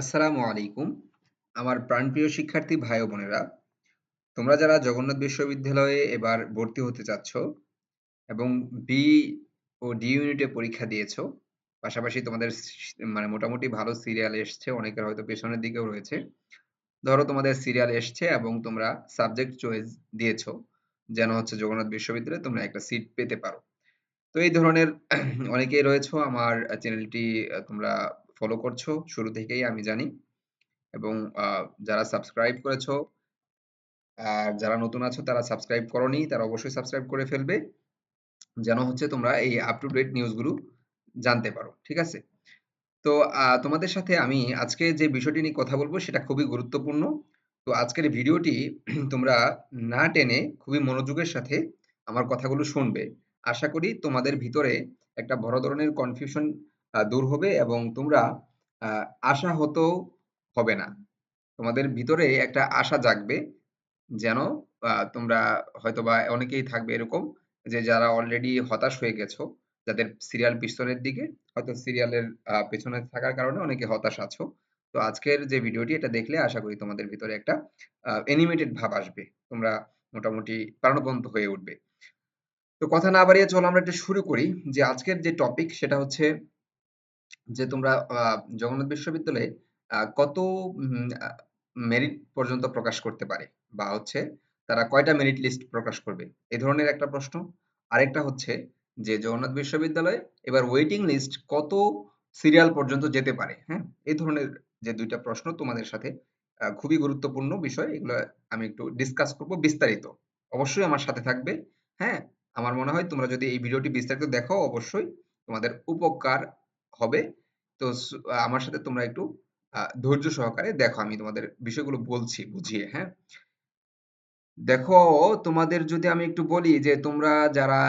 আসসালামু আলাইকুম। আমার প্রাণপ্রিয় শিক্ষার্থী ভাই বোনেরা, তোমরা যারা জগন্নাথ বিশ্ববিদ্যালয়ে এবার ভর্তি হতে চাচ্ছ এবং বি ও ডি ইউনিটে পরীক্ষা দিয়েছ, পাশাপাশি তোমাদের মানে মোটামুটি ভালো সিরিয়াল এসছে, অনেকের হয়তো পেছনের দিকেও রয়েছে। ধরো তোমাদের সিরিয়াল এসছে এবং তোমরা সাবজেক্ট চয়েস দিয়েছ, যেন হচ্ছে জগন্নাথ বিশ্ববিদ্যালয়ে তোমরা একটা সিট পেতে পারো। তো এই ধরনের অনেকেই রয়েছো আমার চ্যানেলটি তোমরা ফলো করছ শুরু থেকেই আমি জানি। এবং যারা সাবস্ক্রাইব করেছ আর যারা নতুন আছো তারা সাবস্ক্রাইব করোনি, তারা অবশ্যই সাবস্ক্রাইব করে ফেলবে। যেন হচ্ছে তোমরা এই আপ টু ডেট নিউজগুলো জানতে পারো। ঠিক আছে? তো তোমাদের সাথে আমি আজকে যে বিষয়টি নিয়ে কথা বলব সেটা খুবই গুরুত্বপূর্ণ। তো আজকের ভিডিওটি তোমরা না টেনে খুবই মনোযোগের সাথে আমার কথাগুলো শুনবে। আশা করি তোমাদের ভিতরে একটা বড় ধরনের কনফিউশন দূর হবে এবং তোমরা আ আশাহত হবে না। তোমাদের ভিতরে একটা আশা জাগবে যেন তোমরা হয়তোবা অনেকেই থাকবে এরকম যে যারা অলরেডি হতাশ হয়ে গেছো, যাদের সিরিয়াল পিছনের দিকে, হয়তো সিরিয়ালের পেছনে থাকার কারণে অনেকে হতাশ আছো। তো আজকের যে ভিডিওটি এটা দেখলে আশা করি তোমাদের ভিতরে একটা আ অ্যানিমেটেড ভাব আসবে। তোমরা মোটামুটি প্রাণবন্ত হয়ে উঠবে। তো কথা না বাড়িয়ে চলো আমরা একটু শুরু করি যে আজকের যে টপিক সেটা হচ্ছে যে তোমরা জগন্নাথ বিশ্ববিদ্যালয়ে কত মেরিট পর্যন্ত প্রকাশ করতে পারে বা হচ্ছে তারা কয়টা মেরিট লিস্ট প্রকাশ করবে? এ ধরনের একটা প্রশ্ন। আরেকটা হচ্ছে যে জগন্নাথ বিশ্ববিদ্যালয়ে এবার ওয়েটিং লিস্ট কত সিরিয়াল পর্যন্ত যেতে পারে, হ্যাঁ? এই ধরনের যে দুইটা প্রশ্ন তোমাদের সাথে খুবই গুরুত্বপূর্ণ বিষয়। এগুলো আমি একটু ডিসকাস করব বিস্তারিত। অবশ্যই আমার সাথে থাকবে, হ্যাঁ? আমার মনে হয় তোমরা যদি এই ভিডিওটি বিস্তারিত দেখো অবশ্যই তোমাদের উপকার হবে। তো আমার সাথে তোমরা একটু ধৈর্য সহকারে দেখো আমি তোমাদের বিষয়গুলো বলছি বুঝিয়ে, হ্যাঁ? দেখো তোমাদের যদি আমি একটু বলি যে তোমরা যারা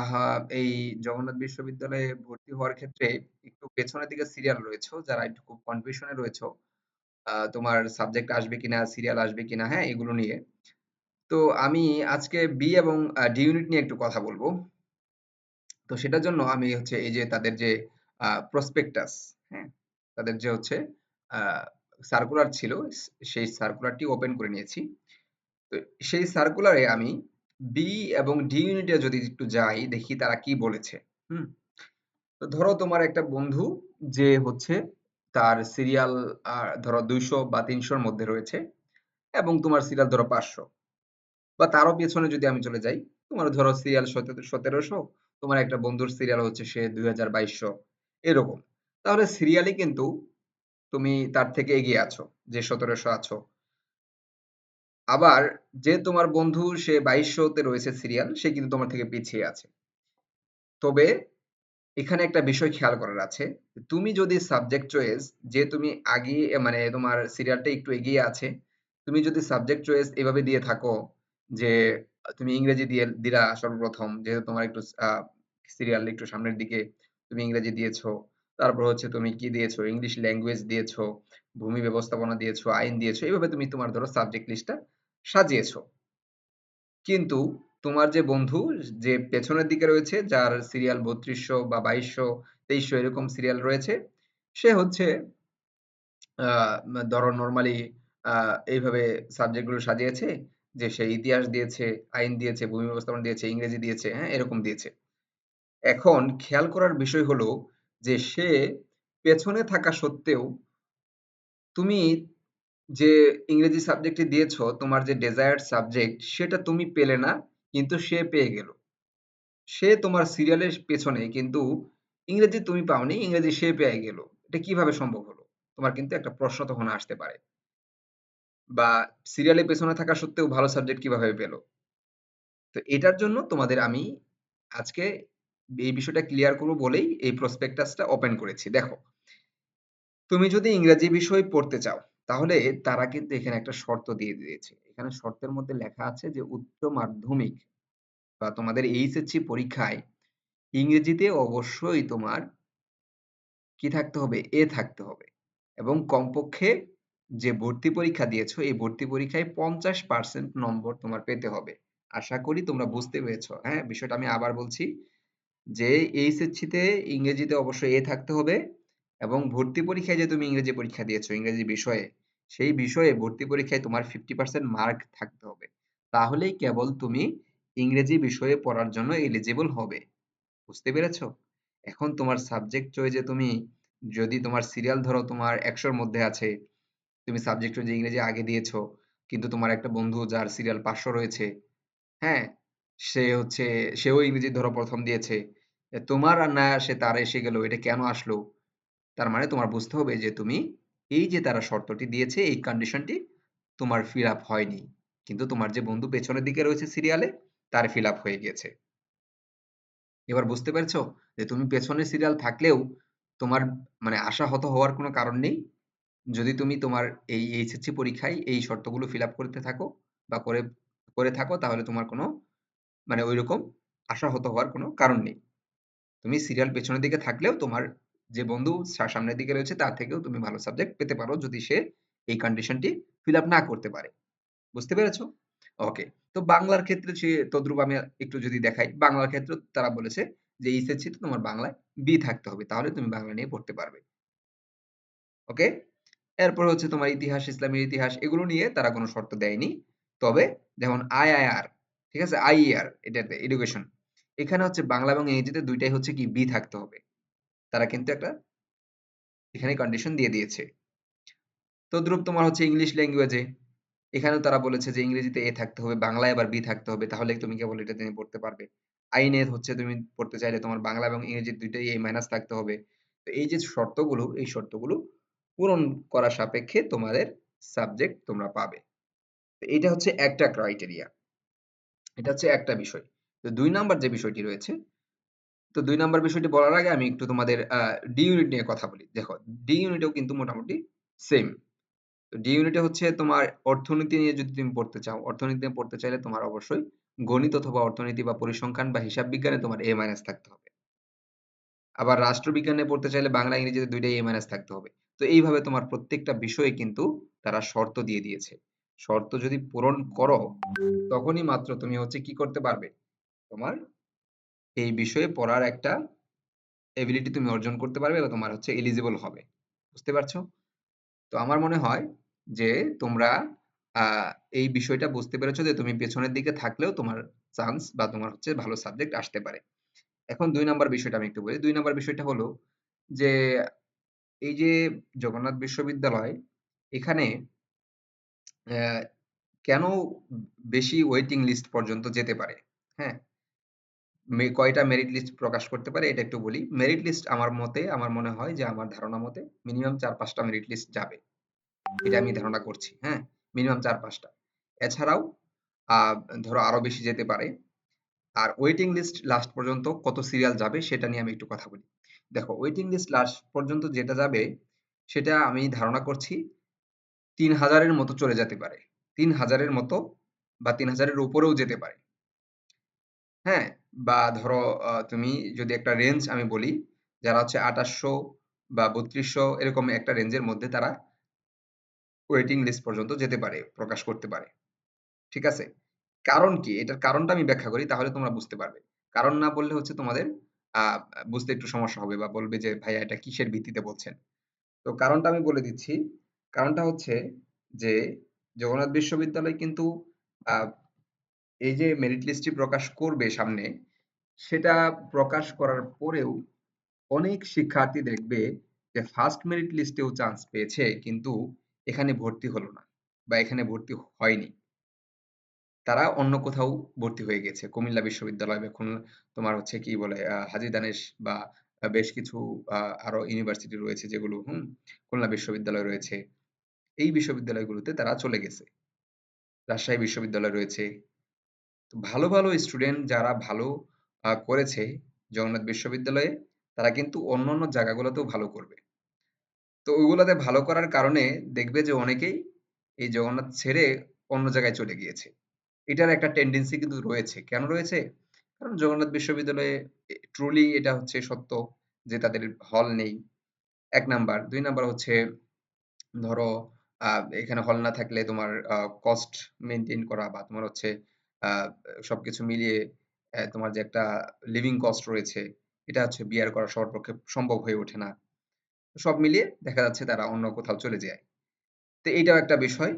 আহা এই জগন্নাথ বিশ্ববিদ্যালয়ে ভর্তি হওয়ার ক্ষেত্রে একটু পেছনের দিকে সিরিয়াল রয়েছে যারা একটু খুব কনফিউশন রয়েছো, তোমার সাবজেক্ট আসবে কিনা, সিরিয়াল আসবে কিনা, হ্যাঁ? এগুলো নিয়ে। তো আমি আজকে বি এবং ডি ইউনিট নিয়ে একটু কথা বলব তো সেটার জন্য আমি হচ্ছে এই যে তাদের যে প্রসপেক্টাস, হ্যাঁ? তাদের যে হচ্ছে সার্কুলার ছিল সেই সার্কুলারটি ওপেন করে নিয়েছি। তো সেই সার্কুলারে আমি বি এবং ডি ইউনিটে যদি একটু যাই দেখি তারা কি বলেছে। হুম? তো ধরো তোমার একটা বন্ধু যে হচ্ছে তার সিরিয়াল ধরো ২০০ বা ৩০০ র মধ্যে রয়েছে এবং তোমার সিরিয়াল ধরো ৫০০ বা তারও পেছনে যদি আমি চলে যাই, তোমার ধরো সিরিয়াল সতে ১৭০০ তোমার একটা বন্ধুর সিরিয়াল হচ্ছে সে ২০০০-২২০০ এরকম। তাহলে সিরিয়ালি কিন্তু তুমি তার থেকে এগিয়ে আছো, যে ১৭০০ আছো। আবার যে তোমার বন্ধু সে ২২০০ তে রয়েছে সিরিয়াল সে কিন্তু তোমার থেকে পিছিয়ে আছে। তবে এখানে একটা বিষয় খেয়াল করার আছে। তুমি যদি সাবজেক্ট চয়েস যে তুমি আগিয়ে মানে তোমার সিরিয়ালটা একটু এগিয়ে আছে। তুমি যদি সাবজেক্ট চয়েস এভাবে দিয়ে থাকো, যে তুমি ইংরেজি দিয়ে দিলা সর্বপ্রথম, যেহেতু তোমার একটু সিরিয়াল একটু সামনের দিকে তুমি ইংরেজি দিয়েছ। তারপর হচ্ছে তুমি কি দিয়েছ? ইংলিশ ল্যাঙ্গুয়েজ দিয়েছ, ভূমি ব্যবস্থাপনা দিয়েছ, আইন দিয়েছ। এভাবে তুমি তোমার ধরো সাবজেক্ট লিস্টটা সাজিয়েছো। কিন্তু তোমার যে বন্ধু যে পেছনের দিকে রয়েছে যার সিরিয়াল ৩২০০ বা ২২০০, ২৩০০ এরকম সিরিয়াল রয়েছে, সে হচ্ছে ধরো নরমালি এইভাবে সাবজেক্টগুলো সাজিয়েছে যে সে ইতিহাস দিয়েছে, আইন দিয়েছে, ভূমি ব্যবস্থাপনা দিয়েছে, ইংরেজি দিয়েছে, হ্যাঁ? এরকম দিয়েছে। এখন খেয়াল করার বিষয় হলো যে সে পেছনে থাকা সত্ত্বেও তুমি যে ইংরেজি সাবজেক্টটি দিয়েছ, তোমার যে ডেজায়ার্ড সাবজেক্ট সেটা তুমি পেলে না, কিন্তু সে পেয়ে গেল। সে তোমার সিরিয়ালের পেছনে কিন্তু ইংরেজি তুমি পাওনি, ইংরেজি সে পেয়ে গেল। এটা কীভাবে সম্ভব হলো? তোমার কিন্তু একটা প্রশ্ন তখন আসতে পারে। বা সিরিয়ালের পেছনে থাকা সত্ত্বেও ভালো সাবজেক্ট কীভাবে পেল তো এটার জন্য তোমাদের আমি আজকে এই বিষয়টা ক্লিয়ার করব বলেই এই প্রসপেক্টাসটা ওপেন করেছি। দেখো তুমি যদি ইংরেজি বিষয় পড়তে চাও, তাহলে তারা কিন্তু এখানে একটা শর্ত দিয়ে দিয়েছে। এখানে শর্তের মধ্যে লেখা আছে যে উচ্চ মাধ্যমিক বা তোমাদের এইচএসসি পরীক্ষায় ইংরেজিতে অবশ্যই তোমার কি থাকতে হবে? এ থাকতে হবে এবং কমপক্ষে যে ভর্তি পরীক্ষা দিয়েছ, এই ভর্তি পরীক্ষায় ৫০% নম্বর তোমার পেতে হবে। আশা করি তোমরা বুঝতে পেরেছ। হ্যাঁ? বিষয়টা আমি আবার বলছি যে এইচএসসি তে ইংরেজিতে অবশ্যই এ থাকতে হবে এবং ভর্তি পরীক্ষায় যে তুমি ইংরেজি পরীক্ষা দিয়েছ ইংরেজি বিষয়ে, সেই বিষয়ে ভর্তি পরীক্ষায় তোমার 50% মার্ক থাকতে হবে। তাহলেই কেবল তুমি ইংরেজি বিষয়ে পড়ার জন্য এলিজিবল হবে। বুঝতে পেরেছ? এখন তোমার সাবজেক্ট চয়েসে তুমি যদি তোমার সিরিয়াল ধরো তোমার একশোর মধ্যে আছে, তুমি সাবজেক্ট অনুযায়ী ইংরেজি আগে দিয়েছ, কিন্তু তোমার একটা বন্ধু যার সিরিয়াল ৫০০ রয়েছে, হ্যাঁ? সে হচ্ছে সেও ইংরেজি ধরো প্রথম দিয়েছে। তোমার আর না সে তার এসে গেল, এটা কেন আসলো? তার মানে তোমার বুঝতে হবে যে তুমি এই যে তারা শর্তটি দিয়েছে এই কন্ডিশনটি তোমার ফিল আপ হয়নি। কিন্তু তোমার যে বন্ধু পেছনের দিকে রয়েছে সিরিয়ালে তার ফিল আপ হয়ে গিয়েছে। এবার বুঝতে পেরেছ? যে তুমি পেছনের সিরিয়াল থাকলেও তোমার মানে আশাহত হওয়ার কোনো কারণ নেই। যদি তুমি তোমার এই এইচএসসি পরীক্ষায় এই শর্তগুলো ফিল আপ করতে থাকো বা করে করে থাকো তাহলে তোমার কোনো মানে ঐরকম আশাহত হওয়ার কোনো কারণ নেই। তুমি সিরিয়াল পেছনের দিকে থাকলেও তোমার যে বন্ধু সামনের দিকে রয়েছে তার থেকেও তুমি ভালো সাবজেক্ট পেতে পারো যদি সে এই কন্ডিশনটি ফিল আপ না করতে পারে। বুঝতে পেরেছ? ওকে। তো বাংলার ক্ষেত্রে সে তদ্রুপ আমি একটু যদি দেখাই, বাংলার ক্ষেত্রেও তারা বলেছে যে এইচএসসি তে তোমার বাংলায় বি থাকতে হবে। তাহলে তুমি বাংলা নিয়ে পড়তে পারবে। ওকে? এরপর হচ্ছে তোমার ইতিহাস, ইসলামের ইতিহাস এগুলো নিয়ে তারা কোনো শর্ত দেয়নি। তবে যেমন আইআইআর, ঠিক আছে? আইইআর এটাতে এডুকেশন। এখানে হচ্ছে বাংলা এবং ইংরেজিতে দুইটাই হচ্ছে কি বি থাকতে হবে। তারা কিন্তু একটা এখানে কন্ডিশন দিয়ে দিয়েছে। তদ্রুপ তোমার হচ্ছে ইংলিশ ল্যাঙ্গুয়েজে এখানেও তারা বলেছে যে ইংরেজিতে এ থাকতে হবে, বাংলায় আবার বি থাকতে হবে। তাহলে তুমি কেবল এটাতে নিয়ে পড়তে পারবে। আইনে হচ্ছে তুমি পড়তে চাইলে তোমার বাংলা এবং ইংরেজি ২ টাই এ মাইনাস থাকতে হবে। তো এই যে শর্তগুলো, এই শর্তগুলো পূরণ করা সাপেক্ষে তোমাদের সাবজেক্ট তোমরা পাবে। এটা হচ্ছে একটা ক্রাইটেরিয়া। এটা হচ্ছে একটা বিষয়। তো দুই নাম্বার যে বিষয়টি রয়েছে, তো দুই নাম্বার বিষয়টি বলার আগে আমি একটু তোমাদের ডি ইউনিট নিয়ে কথা বলি। দেখো ডি ইউনিটেও কিন্তু মোটামুটি সেম। ডি ইউনিটে হচ্ছে তোমার অর্থনীতি নিয়ে যদি তুমি পড়তে চাও, অর্থনীতি নিয়ে পড়তে চাইলে তোমার অবশ্যই গণিত অথবা অর্থনীতি বা পরিসংখ্যান বা হিসাব বিজ্ঞানে তোমার এ মাইনাস থাকতে হবে। আবার রাষ্ট্রবিজ্ঞানে পড়তে চাইলে বাংলা, ইংরেজিতে ২ টাই এ মাইনাস থাকতে হবে। তো এইভাবে তোমার প্রত্যেকটা বিষয়ে কিন্তু তারা শর্ত দিয়ে দিয়েছে। শর্ত যদি পূরণ করো, তখনই মাত্র তুমি হচ্ছে কি করতে পারবে? তোমার এই বিষয়ে পড়ার একটা এবিলিটি তুমি অর্জন করতে পারবে এবং তোমার হচ্ছে এলিজিবল হবে। বুঝতে পারছ? তো আমার মনে হয় যে তোমরা এই বিষয়টা বুঝতে পেরেছ যে তুমি পেছনের দিকে থাকলেও তোমার চান্স বা তোমার হচ্ছে ভালো সাবজেক্ট আসতে পারে। এখন দুই নাম্বার বিষয়টা আমি একটু বলি। দুই নাম্বার বিষয়টা হলো যে, এই যে জগন্নাথ বিশ্ববিদ্যালয়, এখানে কেন বেশি ওয়েটিং লিস্ট পর্যন্ত যেতে পারে? হ্যাঁ? কয়টা মেরিট লিস্ট প্রকাশ করতে পারে এটা একটু বলি। মেরিট লিস্ট আমার মতে, আমার মনে হয় যে আমার ধারণা মতে মিনিমাম ৪-৫ টা মেরিট লিস্ট যাবে। এটা আমি ধারণা করছি। হ্যাঁ? মিনিমাম ৪-৫ টা। এছাড়াও ধরো আরও বেশি যেতে পারে। আর ওয়েটিং লিস্ট লাস্ট পর্যন্ত কত সিরিয়াল যাবে সেটা নিয়ে আমি একটু কথা বলি। দেখো ওয়েটিং লিস্ট লাস্ট পর্যন্ত যেটা যাবে, সেটা আমি ধারণা করছি তিন হাজারের মতো চলে যেতে পারে। তিন হাজারের মতো বা তিন হাজারের উপরেও যেতে পারে। হ্যাঁ? বা ধরো তুমি যদি একটা রেঞ্জ আমি বলি, যারা হচ্ছে ২৮০০ বা ৩২০০ এরকম একটা রেঞ্জের মধ্যে তারা ওয়েটিং লিস্ট পর্যন্ত যেতে পারে, প্রকাশ করতে পারে। ঠিক আছে? কারণ কি? এটার কারণটা আমি ব্যাখ্যা করি তাহলে তোমরা বুঝতে পারবে। কারণ না বললে হচ্ছে তোমাদের বুঝতে একটু সমস্যা হবে বা বলবে যে, "ভাইয়া এটা কিসের ভিত্তিতে বলছেন?" তো কারণটা আমি বলে দিচ্ছি। কারণটা হচ্ছে যে, জগন্নাথ বিশ্ববিদ্যালয় কিন্তু এই যে মেরিট লিস্টটি প্রকাশ করবে সামনে, সেটা প্রকাশ করার পরেও অনেক শিক্ষার্থী দেখবে যে ফার্স্ট মেরিট লিস্টেও চান্স পেয়েছে কিন্তু এখানে ভর্তি হলো না বা এখানে ভর্তি হয়নি। তারা অন্য কোথাও ভর্তি হয়ে গেছে। কুমিল্লা বিশ্ববিদ্যালয় বা খুলনা তোমার হচ্ছে কি বলে হাজী দানেশ বা বেশ কিছু আরও ইউনিভার্সিটি রয়েছে যেগুলো হুম? খুলনা বিশ্ববিদ্যালয় রয়েছে। এই বিশ্ববিদ্যালয়গুলোতে তারা চলে গেছে। রাজশাহী বিশ্ববিদ্যালয় রয়েছে। ভালো, ভালো স্টুডেন্ট যারা ভালো করেছে জগন্নাথ বিশ্ববিদ্যালয়ে, তারা কিন্তু অন্যান্য জায়গাগুলোতেও ভালো করবে। তো ওগুলাতে ভালো করার কারণে দেখবে যে অনেকেই এই জগন্নাথ ছেড়ে অন্য জায়গায় চলে গিয়েছে। এটার একটা টেনডেন্সি কিন্তু রয়েছে। কেন রয়েছে? কারণ জগন্নাথ বিশ্ববিদ্যালয়ে ট্রুলি এটা হচ্ছে সত্য যে তাদের হল নেই। এক নাম্বার। দুই নাম্বার হচ্ছে ধরো এখানে হল না থাকলে তোমার কস্ট মেনটেন করা বা তোমার হচ্ছে সবকিছু মিলিয়ে তোমার যে একটা লিভিং কস্ট রয়েছে, এটা হচ্ছে বিয়ার করা সবার পক্ষে সম্ভব হয়ে ওঠে না। সব মিলিয়ে দেখা যাচ্ছে তারা অন্য কোথাও চলে যায়। তো এইটাও একটা বিষয়।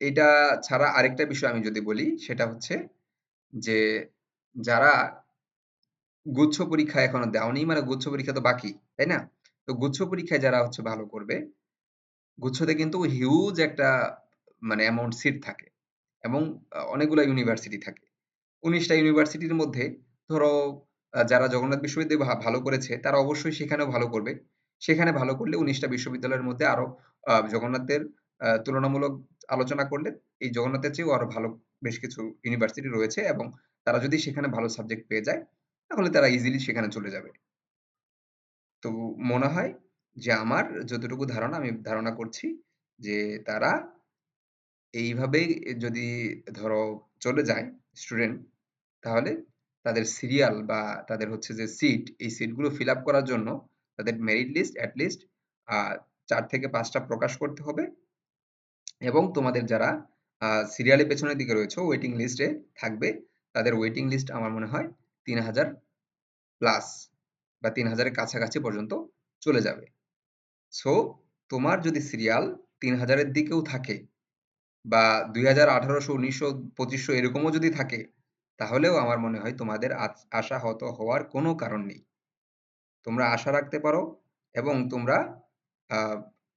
এটা ছাড়া আরেকটা বিষয় আমি যদি বলি সেটা হচ্ছে যে যারা গুচ্ছ পরীক্ষা এখনও দেওনি মানে গুচ্ছ পরীক্ষা তো বাকি, তাই না? তো গুচ্ছ পরীক্ষায় যারা হচ্ছে ভালো করবে, গুচ্ছতে কিন্তু হিউজ একটা মানে অ্যামাউন্ট সিট থাকে এবং অনেকগুলা ইউনিভার্সিটি থাকে। উনিশটা ইউনিভার্সিটির মধ্যে ধরো যারা জগন্নাথ বিশ্ববিদ্যালয়ে ভালো করেছে তারা অবশ্যই সেখানেও ভালো করবে। সেখানে ভালো করলে উনিশটা বিশ্ববিদ্যালয়ের মধ্যে আরও জগন্নাথের তুলনামূলক আলোচনা করলে এই জগন্নাথের চেয়েও আরও ভালো বেশ কিছু ইউনিভার্সিটি রয়েছে এবং তারা যদি সেখানে ভালো সাবজেক্ট পেয়ে যায়, তাহলে তারা ইজিলি সেখানে চলে যাবে। তো মনে হয় যে আমার যতটুকু ধারণা আমি ধারণা করছি যে তারা এইভাবেই যদি ধরো চলে যায় স্টুডেন্ট তাহলে তাদের সিরিয়াল বা তাদের হচ্ছে যে সিট, এই সিটগুলো ফিল আপ করার জন্য তাদের মেরিট লিস্ট এট লিস্ট আ ৪ থেকে পাঁচটা প্রকাশ করতে হবে এবং তোমাদের যারা সিরিয়ালের পেছনের দিকে রয়েছে ওয়েটিং লিস্টে থাকবে, তাদের ওয়েটিং লিস্ট আমার মনে হয় ৩০০০ প্লাস বা তিন হাজারের কাছাকাছি পর্যন্ত চলে যাবে। সো তোমার যদি সিরিয়াল তিন হাজারের দিকেও থাকে বা ২০০০, ১৮০০, ১৯০০, ২৫০০ এরকমও যদি থাকে, তাহলেও আমার মনে হয় তোমাদের আশাহত হওয়ার কোনো কারণ নেই। তোমরা আশা রাখতে পারো এবং তোমরা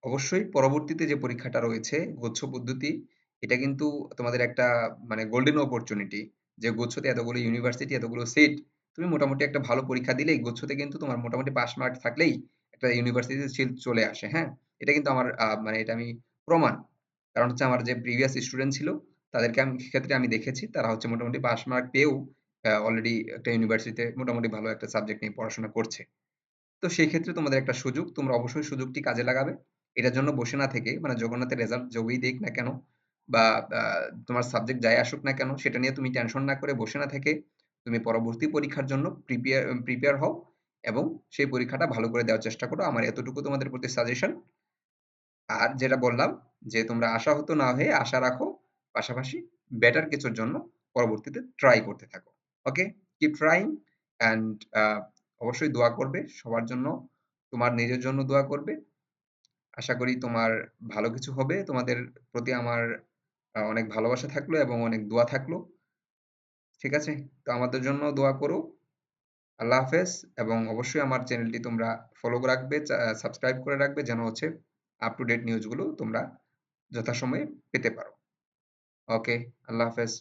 অবশ্যই পরবর্তীতে যে পরীক্ষাটা রয়েছে গুচ্ছ পদ্ধতি, এটা কিন্তু তোমাদের একটা মানে গোল্ডেন অপরচুনিটি যে গুচ্ছতে এতগুলো ইউনিভার্সিটি, এতগুলো সিট, তুমি মোটামুটি একটা ভালো পরীক্ষা দিলেই গুচ্ছতে কিন্তু তোমার মোটামুটি পাস মার্ক থাকলেই একটা ইউনিভার্সিটিতে সিট চলে আসে, হ্যাঁ? এটা কিন্তু আমার মানে এটা আমি প্রমাণ। কারণ হচ্ছে আমার যে প্রিভিয়াস স্টুডেন্ট ছিল তাদেরকে আমি সেক্ষেত্রে আমি দেখেছি তারা হচ্ছে মোটামুটি পাস মার্ক পেয়েও অলরেডি একটা ইউনিভার্সিটিতে মোটামুটি ভালো একটা সাবজেক্ট নিয়ে পড়াশোনা করছে। তো সেই ক্ষেত্রে তোমাদের একটা সুযোগ, তোমরা অবশ্যই সুযোগটি কাজে লাগাবে। এটার জন্য বসে না থেকে মানে জগন্নাথের রেজাল্ট যবেই দেখ না কেন বা তোমার সাবজেক্ট যাই আসুক না কেন সেটা নিয়ে তুমি টেনশন না করে বসে না থেকে তুমি পরবর্তী পরীক্ষার জন্য প্রিপেয়ার প্রিপেয়ার হও এবং সেই পরীক্ষাটা ভালো করে দেওয়ার চেষ্টা করো। আমার এতটুকু তোমাদের প্রতি সাজেশন। আর যেটা বললাম যে তোমরা আশাহত না হয়ে আশা রাখো, পাশাপাশি বেটার কিছুর জন্য পরবর্তীতে ট্রাই করতে থাকো। ওকে? কিপ ট্রাইং অ্যান্ড অবশ্যই দোয়া করবে সবার জন্য, তোমার নিজের জন্য দোয়া করবে। আশা করি তোমার ভালো কিছু হবে। তোমাদের প্রতি আমার অনেক ভালোবাসা থাকল এবং অনেক দোয়া থাকল। ঠিক আছে? তো আমাদের জন্য দোয়া করো। আল্লাহ হাফেজ এবং অবশ্যই আমার চ্যানেলটি তোমরা ফলো রাখবে, সাবস্ক্রাইব করে রাখবে যেন হচ্ছে আপ টু ডেট নিউজগুলো তোমরা যথাসময়ে পেতে পারো। ওকে, আল্লাহ হাফেজ।